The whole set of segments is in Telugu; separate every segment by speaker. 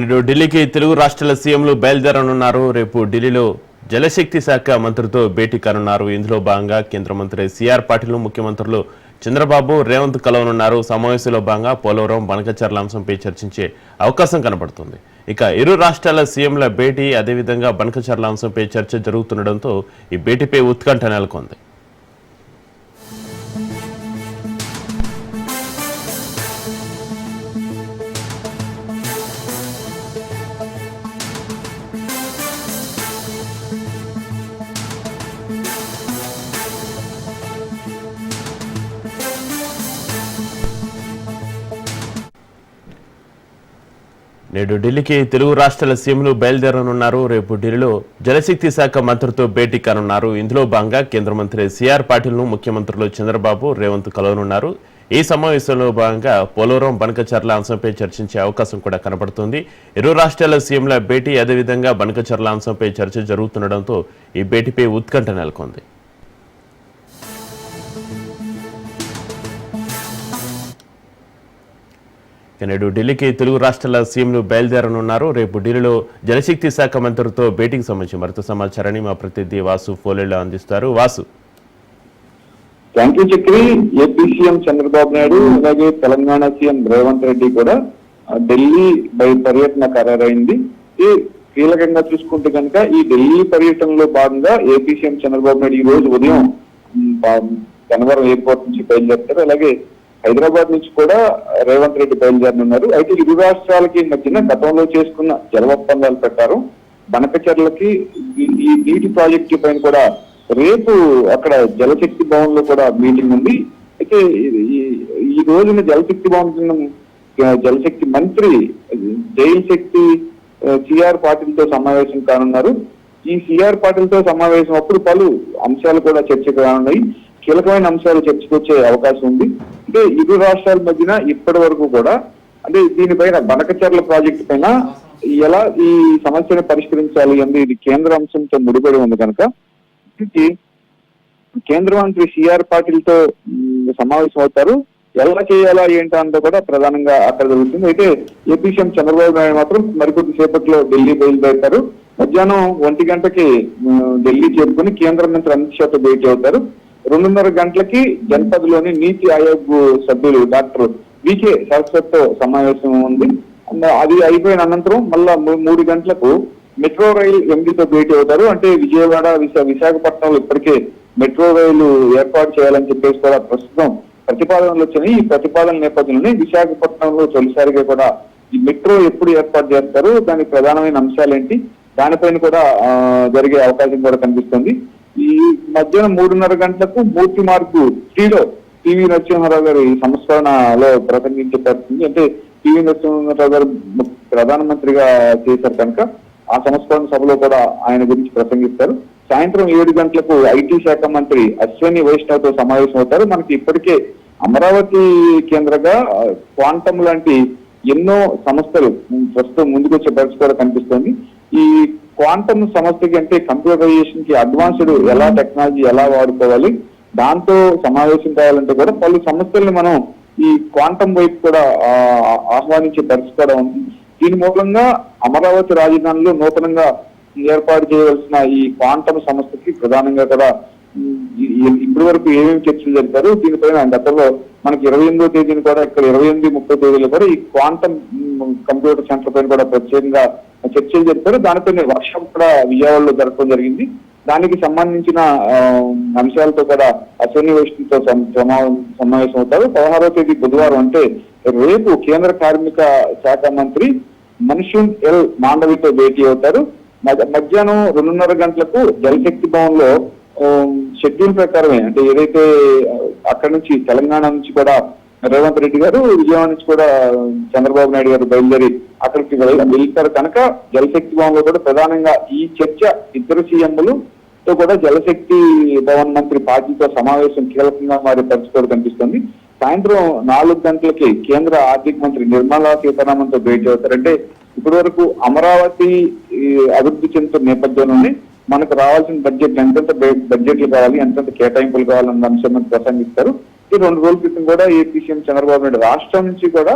Speaker 1: నేడు ఢిల్లీకి తెలుగు రాష్ట్రాల సీఎంలు బయలుదేరనున్నారు. రేపు ఢిల్లీలో జలశక్తి శాఖ మంత్రితో భేటీ కానున్నారు. ఇందులో భాగంగా కేంద్ర మంత్రి సిఆర్ పాటిల్ ముఖ్యమంత్రులు చంద్రబాబు రేవంత్ కలవనున్నారు. సమావేశంలో భాగంగా పోలవరం బనకచర్ల అంశంపై చర్చించే అవకాశం కనబడుతుంది. ఇక ఇరు రాష్ట్రాల సీఎంల భేటీ అదేవిధంగా బనకచర్ల అంశంపై చర్చ జరుగుతుండటంతో ఈ భేటీపై ఉత్కంఠ నెలకొంది. నేడు ఢిల్లీకి తెలుగు రాష్ట్రాల సీఎంలు బయలుదేరనున్నారు. రేపు ఢిల్లీలో జలశక్తి శాఖ మంత్రితో భేటీ కానున్నారు. ఇందులో భాగంగా కేంద్ర మంత్రి సిఆర్ పాటిల్ను ముఖ్యమంత్రులు చంద్రబాబు రేవంత్ కలవనున్నారు. ఈ సమావేశంలో భాగంగా పోలవరం బనకచర్ల అంశంపై చర్చించే అవకాశం కూడా కనబడుతుంది. ఇరు రాష్ట్రాల సీఎంల భేటీ అదేవిధంగా బనకచర్ల అంశంపై చర్చ జరుగుతుండటంతో ఈ భేటీపై ఉత్కంఠ నెలకొంది. నేడు ఢిల్లీకి తెలుగు రాష్ట్రాల సీఎంలు బయలుదేరనున్నారు. రేపు ఢిల్లీలో జలశక్తి శాఖ మంత్రితో భేటీకి సంబంధించి మరింత సమాచారాన్ని మా ప్రతినిధి వాసు ఫోలేలో అందిస్తారు. Vasu.
Speaker 2: Thank you Chakri AP CM Chandrababu Naidu అలాగే తెలంగాణ సీఎం రేవంత్ రెడ్డి కూడా ఢిల్లీ బై పర్యటన ఖరారైంది. ఈ కీలకంగా చూసుకుంటే కనుక ఈ ఢిల్లీ పర్యటనలో భాగంగా ఏపీ సీఎం చంద్రబాబు నాయుడు ఈ రోజు ఉదయం గన్నవరం ఎయిర్పోర్ట్ నుంచి బయలుదేరుతారు. అలాగే హైదరాబాద్ నుంచి కూడా రేవంత్ రెడ్డి బయలుదేరనున్నారు. అయితే ఇరు రాష్ట్రాలకి మధ్యన గతంలో చేసుకున్న జల ఒప్పందాల ప్రకారం బనకచర్లకి ఈ- నీటి ప్రాజెక్టు పైన కూడా రేపు అక్కడ జలశక్తి భవన్లో కూడా మీటింగ్ ఉంది. అయితే ఈ- ఈ- రోజున జలశక్తి భవన్ కింద, జలశక్తి మంత్రి జైల్ శక్తి సిఆర్ పాటిల్తో సమావేశం కానున్నారు. ఈ సిఆర్ పాటిల్తో సమావేశం అప్పుడు పలు అంశాలు కూడా చర్చకు రానున్నాయి. కీలకమైన అంశాలు చర్చకొచ్చే అవకాశం ఉంది. అంటే ఇరు రాష్ట్రాల మధ్యన ఇప్పటి వరకు కూడా అంటే దీనిపైన బనకచర్ల ప్రాజెక్టు పైన ఎలా ఈ సమస్యను పరిష్కరించాలి అనేది ఇది కేంద్ర అంశంతో ముడిపడి ఉంది కనుక. కేంద్ర మంత్రి సిఆర్ పాటిల్తో సమావేశం అవుతారు. ఎలా చేయాలా ఏంటా అంతా కూడా ప్రధానంగా అక్కడ జరుగుతుంది. అయితే ఏపీ సీఎం చంద్రబాబు నాయుడు మాత్రం మరికొద్ది సేపట్లో ఢిల్లీ బయలుదేరుతారు. మధ్యాహ్నం ఒంటి గంటకి ఢిల్లీ చేరుకుని కేంద్ర మంత్రి అమిత్ షాతో భేటీ అవుతారు. రెండున్నర గంటలకి జనపద్లోని నీతి ఆయోగ్ సభ్యులు డాక్టర్ వికే సరస్వతితో సమావేశం ఉంది. అది అయిపోయిన అనంతరం మళ్ళా మూడు గంటలకు మెట్రో రైల్ ఎంపీతో భేటీ అవుతారు. అంటే విజయవాడ విశా విశాఖపట్నంలో ఇప్పటికే మెట్రో రైలు ఏర్పాటు చేయాలని చెప్పేసి కూడా ప్రస్తుతం ప్రతిపాదనలు వచ్చినాయి. ఈ ప్రతిపాదన నేపథ్యంలోనే విశాఖపట్నంలో తొలిసారిగా కూడా ఈ మెట్రో ఎప్పుడు ఏర్పాటు చేస్తారు? దానికి ప్రధానమైన అంశాలు ఏంటి? దానిపైన కూడా జరిగే అవకాశం కూడా కనిపిస్తుంది. ఈ మధ్యాహ్నం మూడున్నర గంటలకు మూర్తి మార్పు త్రీలో టీవీ నరసింహారావు గారు ఈ సంస్కరణలో ప్రసంగించే అంటే టీవీ నరసింహారావు గారు ప్రధానమంత్రిగా చేశారు కనుక ఆ సంస్కరణ సభలో కూడా ఆయన గురించి ప్రసంగిస్తారు. సాయంత్రం ఏడు గంటలకు ఐటీ శాఖ మంత్రి అశ్వని వైష్ణవ్తో సమావేశం అవుతారు మనకి ఇప్పటికే అమరావతి కేంద్రంగా క్వాంటం క్వాంటమ్ లాంటి ఎన్నో సంస్థలు ప్రస్తుతం ముందుకు వచ్చే పరిస్థితి కూడా కనిపిస్తోంది. ఈ క్వాంటమ్ సంస్థకి అంటే కంప్యూటరైజేషన్కి అడ్వాన్స్డ్ ఎలా టెక్నాలజీ ఎలా వాడుకోవాలి దాంతో సమావేశం కావాలంటే కూడా పలు సమస్యల్ని మనం ఈ క్వాంటమ్ వైపు కూడా ఆహ్వానించే పరిస్థితి కూడా ఉంది. దీని మూలంగా అమరావతి రాజధానిలో నూతనంగా ఏర్పాటు చేయవలసిన ఈ క్వాంటమ్ సంస్థకి ప్రధానంగా కూడా ఇప్పటి వరకు ఏమేమి చర్చలు జరిపారు దీనిపైన గతంలో మనకి ఇరవై ఎనిమిదో తేదీని కూడా ఇక్కడ ఇరవై ఎనిమిది ముప్పై తేదీలో కూడా ఈ క్వాంటమ్ కంప్యూటర్ సెంటర్ పైన కూడా ప్రత్యేకంగా చర్చలు జరిపారు దానితోనే వర్షం కూడా విజయవాడలో జరగడం జరిగింది. దానికి సంబంధించిన అంశాలతో కూడా అశ్వని సమావేశం అవుతారు. పదహారవ తేదీ బుధవారం అంటే రేపు కేంద్ర కార్మిక శాఖ మంత్రి మన్షూన్ ఎల్ మాండవితో భేటీ అవుతారు. మధ్యాహ్నం రెండున్నర గంటలకు జలశక్తి భవన్లో షెడ్యూల్ ప్రకారమే అంటే ఏదైతే అక్కడ అక్కడి నుంచి తెలంగాణ నుంచి కూడా రేవంత్ రెడ్డి గారు విజయవాడ నుంచి కూడా చంద్రబాబు నాయుడు గారు బయలుదేరి అక్కడికి వెళ్తారు కనుక జలశక్తి భవన్లో కూడా ప్రధానంగా ఈ చర్చ ఇద్దరు సీఎంలు తో కూడా జలశక్తి భవన్ మంత్రి పార్టీతో సమావేశం కీలకంగా మారే పరిస్థితి కనిపిస్తుంది. సాయంత్రం నాలుగు గంటలకి కేంద్ర ఆర్థిక మంత్రి నిర్మలా సీతారామన్తో భేటీ అవుతారంటే ఇప్పటి వరకు అమరావతి అభివృద్ధి చెందుతున్న నేపథ్యంలోనే మనకు రావాల్సిన బడ్జెట్ ఎంతెంత బె- బడ్జెట్లు కావాలి ఎంతెంత కేటాయింపులు కావాలన్న అంశం ప్రసంగిస్తారు. రెండు రోజుల క్రితం కూడా ఏపీ సీఎం చంద్రబాబు నాయుడు రాష్ట్రం నుంచి కూడా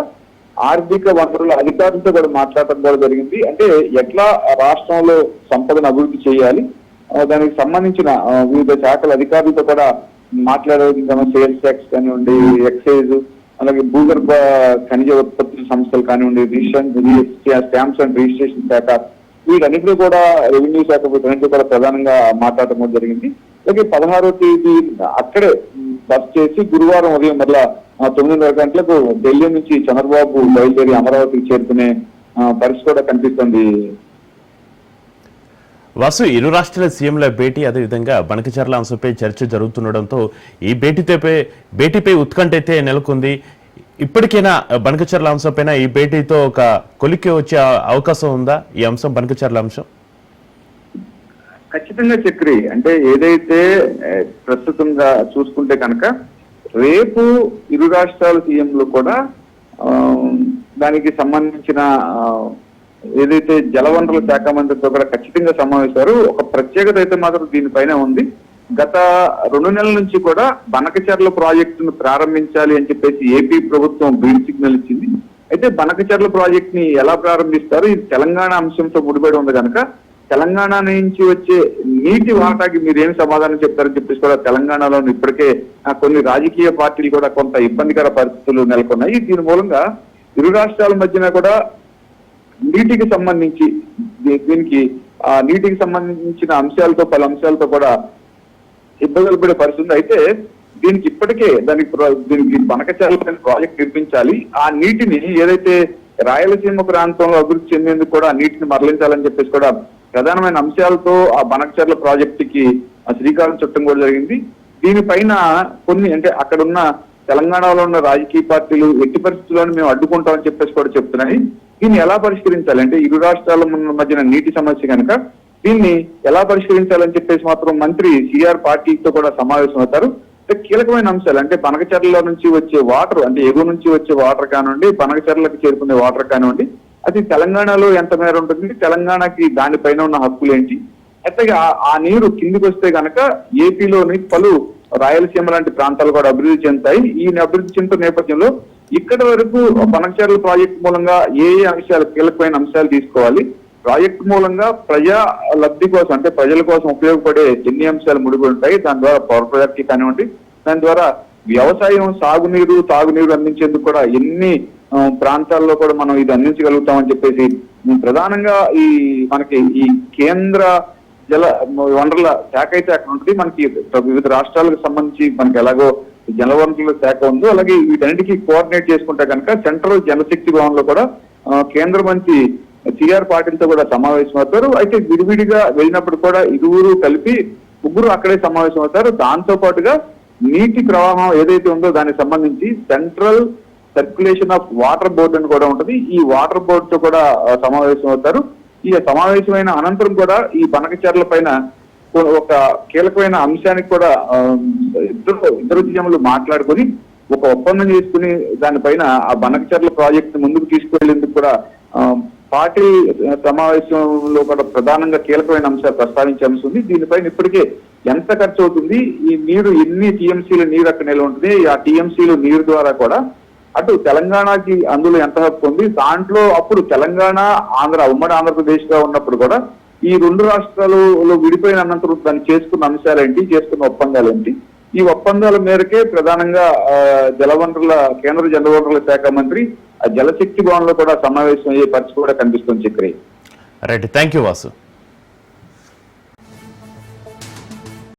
Speaker 2: ఆర్థిక వనరుల అధికారులతో కూడా మాట్లాడటం కూడా జరిగింది. అంటే ఎట్లా రాష్ట్రంలో సంపదను అభివృద్ధి చేయాలి? దానికి సంబంధించిన వివిధ శాఖల అధికారులతో కూడా మాట్లాడేది సేల్స్ ట్యాక్స్ కానివ్వండి ఎక్సైజ్ అలాగే భూగర్భ ఖనిజ ఉత్పత్తుల సంస్థలు కానివ్వండి రిజిస్ట్రేషన్ స్టాంప్స్ అండ్ రిజిస్ట్రేషన్ శాఖ వీటన్నిటిలో కూడా రెవెన్యూ శాఖ వీటన్నిటిలో కూడా ప్రధానంగా మాట్లాడటం కూడా జరిగింది. అలాగే పదహారో తేదీ అక్కడే బస్ చేసి గురువారం ఉదయం మళ్ళా తొమ్మిదిన్నర గంటలకు ఢిల్లీ నుంచి చంద్రబాబు బయలుదేరి అమరావతికి చేరుకునే పరిస్థితి కూడా కనిపిస్తుంది.
Speaker 1: వాసు ఇరు రాష్ట్రాల సీఎంల భేటీ అదేవిధంగా బనకచర్ల అంశంపై చర్చ జరుగుతుండడంతో ఈ భేటీపై భేటీపై ఉత్కంఠ అయితే నెలకొంది. ఇప్పటికైనా బనకచర్ల అంశంపైన ఈ భేటీతో ఒక కొలిక్కి వచ్చే అవకాశం ఉందా? ఈ అంశం బనకచర్ల అంశం?
Speaker 2: ఖచ్చితంగా చక్రి. అంటే ఏదైతే ప్రస్తుతంగా చూసుకుంటే కనుక రేపు ఇరు రాష్ట్రాల సీఎంలు కూడా దానికి సంబంధించిన ఏదైతే జలవనరుల శాఖ మంత్రితో కూడా ఖచ్చితంగా సమావేశారు ఒక ప్రత్యేకత అయితే మాత్రం దీనిపైన ఉంది. గత రెండు నెలల నుంచి కూడా బనకచర్ల ప్రాజెక్టును ప్రారంభించాలి అని చెప్పేసి ఏపీ ప్రభుత్వం గ్రీన్ సిగ్నల్ ఇచ్చింది. అయితే బనకచర్ల ప్రాజెక్ట్ని ఎలా ప్రారంభిస్తారు? ఇది తెలంగాణ అంశంతో ముడిపడి ఉంది కనుక తెలంగాణ నుంచి వచ్చే నీటి వాటాకి మీరు ఏమి సమాధానం చెప్తారని చెప్పేసి కూడా తెలంగాణలో ఇప్పటికే కొన్ని రాజకీయ పార్టీలు కూడా కొంత ఇబ్బందికర పరిస్థితులు నెలకొన్నాయి. దీని మూలంగా ఇరు రాష్ట్రాల మధ్యన కూడా నీటికి సంబంధించి దీనికి ఆ నీటికి సంబంధించిన అంశాలతో పలు అంశాలతో కూడా ఇబ్బందులు పడే పరిస్థితి అయితే దీనికి ఇప్పటికే దానికి దీనికి బనకచాల ప్రాజెక్ట్ నిర్మించాలి. ఆ నీటిని ఏదైతే రాయలసీమ ప్రాంతంలో అభివృద్ధి చెందేందుకు కూడా నీటిని మరలించాలని చెప్పేసి కూడా ప్రధానమైన అంశాలతో ఆ బనక్చర్ల ప్రాజెక్టుకి ఆ శ్రీకారం చుట్టం కూడా జరిగింది. దీనిపైన కొన్ని అంటే అక్కడ ఉన్న తెలంగాణలో ఉన్న రాజకీయ పార్టీలు ఎట్టి పరిస్థితుల్లోనూ మేము అడ్డుకుంటామని చెప్పేసి కూడా చెప్తున్నాయి. దీన్ని ఎలా పరిష్కరించాలి? అంటే ఇరు రాష్ట్రాల మధ్యన నీటి సమస్య కనుక దీన్ని ఎలా పరిష్కరించాలని చెప్పేసి మాత్రం మంత్రి సిఆర్ పార్టీతో కూడా సమావేశం అవుతారు. కీలకమైన అంశాలు అంటే బనకచర్ల నుంచి వచ్చే వాటర్ అంటే ఎగువ నుంచి వచ్చే వాటర్ కానివ్వండి బనకచర్లకు చేరుకునే వాటర్ కానివ్వండి అది తెలంగాణలో ఎంత మేర ఉంటుంది? తెలంగాణకి దానిపైన ఉన్న హక్కులు ఏంటి అట్లాగే ఆ- నీరు కిందికి వస్తే గనక ఏపీలోని పలు రాయలసీమ లాంటి ప్రాంతాలు కూడా అభివృద్ధి చెందుతాయి. ఈ అభివృద్ధి చెందుతున్న నేపథ్యంలో ఇక్కడి వరకు బనకచర్ల ప్రాజెక్ట్ మూలంగా ఏ ఏ అంశాలు కీలకమైన అంశాలు తీసుకోవాలి. ప్రాజెక్ట్ మూలంగా ప్రజా లబ్ధి కోసం అంటే ప్రజల కోసం ఉపయోగపడే ఎన్ని అంశాలు ముడిపడి ఉంటాయి దాని ద్వారా పవర్ ప్రాజెక్ట్ కానివ్వండి దాని ద్వారా వ్యవసాయం సాగునీరు తాగునీరు అందించేందుకు కూడా ఎన్ని ప్రాంతాల్లో కూడా మనం ఇది అందించగలుగుతామని చెప్పేసి ప్రధానంగా ఈ మనకి ఈ కేంద్ర జల వనరుల శాఖ అయితే అక్కడ ఉంటుంది. మనకి వివిధ రాష్ట్రాలకు సంబంధించి మనకి ఎలాగో జలవనరుల శాఖ ఉందో అలాగే వీటన్నిటికీ కోఆర్డినేట్ చేసుకుంటే కనుక సెంట్రల్ జలశక్తి భవన్లో కూడా కేంద్ర మంత్రి సిఆర్ పాటిల్తో కూడా సమావేశం అవుతారు. అయితే విడివిడిగా వెళ్ళినప్పుడు కూడా ఇరువురు కలిపి ముగ్గురు అక్కడే సమావేశం అవుతారు. దాంతో పాటుగా నీటి ప్రవాహం ఏదైతే ఉందో దానికి సంబంధించి central circulation of water board అని కూడా ఉంటుంది. ఈ వాటర్ బోర్డు తో కూడా సమావేశం అవుతారు. ఈ సమావేశమైన అనంతరం కూడా ఈ బనకచర్ల పైన ఒక కీలకమైన అంశానికి కూడా ఇద్దరు ఇద్దరు సీఎంలు మాట్లాడుకొని ఒక ఒప్పందం చేసుకుని దానిపైన ఆ బనకచర్ల ప్రాజెక్ట్ ముందుకు తీసుకువెళ్ళేందుకు కూడా పార్టీ సమావేశంలో కూడా ప్రధానంగా కీలకమైన అంశాలు ప్రస్తావించే అంశం ఉంది దీనిపైన ఇప్పటికే ఎంత ఖర్చు అవుతుంది? ఈ నీరు ఎన్ని టీఎంసీల నీరు అక్కడ నిల్వ ఉంటుంది ఆ టీఎంసీలు నీరు ద్వారా కూడా అటు తెలంగాణకి అందులో ఎంత హక్కు ఉంది? దాంట్లో అప్పుడు తెలంగాణ ఆంధ్ర ఉమ్మడి ఆంధ్రప్రదేశ్గా ఉన్నప్పుడు కూడా ఈ రెండు రాష్ట్రాలలో విడిపోయిన అనంతరం దాన్ని చేసుకున్న అంశాలు ఏంటి? చేసుకున్న ఒప్పందాలు ఏంటి? ఈ ఒప్పందాల మేరకే ప్రధానంగా జలవనరుల కేంద్ర జలవనరుల శాఖ మంత్రి ఆ జలశక్తి భవన్లో కూడా సమావేశం అయ్యే పరిస్థితి కూడా కనిపిస్తుంది Chakri.
Speaker 1: Right thank you Vasu